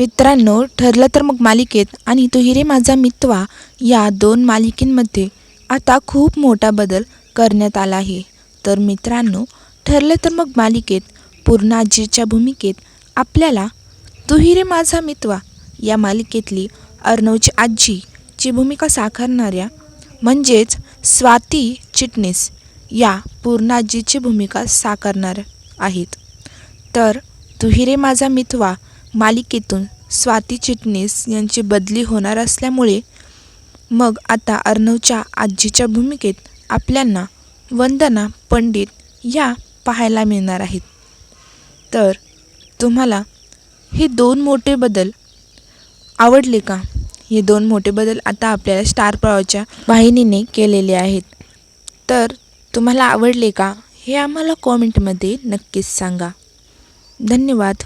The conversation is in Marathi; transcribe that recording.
मित्रांनो ठरलं तर मग मालिकेत आणि तू हिरे माझा मितवा या दोन मालिकेंमध्ये आता खूप मोठा बदल करण्यात आला आहे. तर मित्रांनो ठरलं तर मग मालिकेत पूर्णाजीच्या भूमिकेत आपल्याला तू हिरे माझा मितवा या मालिकेतली अर्णवची आजीची भूमिका साकारणाऱ्या म्हणजेच स्वाती चिटणीस या पूर्णाजीची भूमिका साकारणार आहेत. तर तू हिरे माझा मितवा मालिकेतून स्वाती चिटणीस यांची बदली होणार असल्यामुळे मग आता अर्णवच्या आजीच्या भूमिकेत आपल्यांना वंदना पंडित या पाहायला मिळणार आहेत. तर तुम्हाला हे दोन मोठे बदल आवडले का? हे दोन मोठे बदल आता आपल्याला स्टार प्रवाच्या वाहिनीने केलेले आहेत. तर तुम्हाला आवडले का? हे आम्हाला कॉमेंटमध्ये नक्कीच सांगा. धन्यवाद.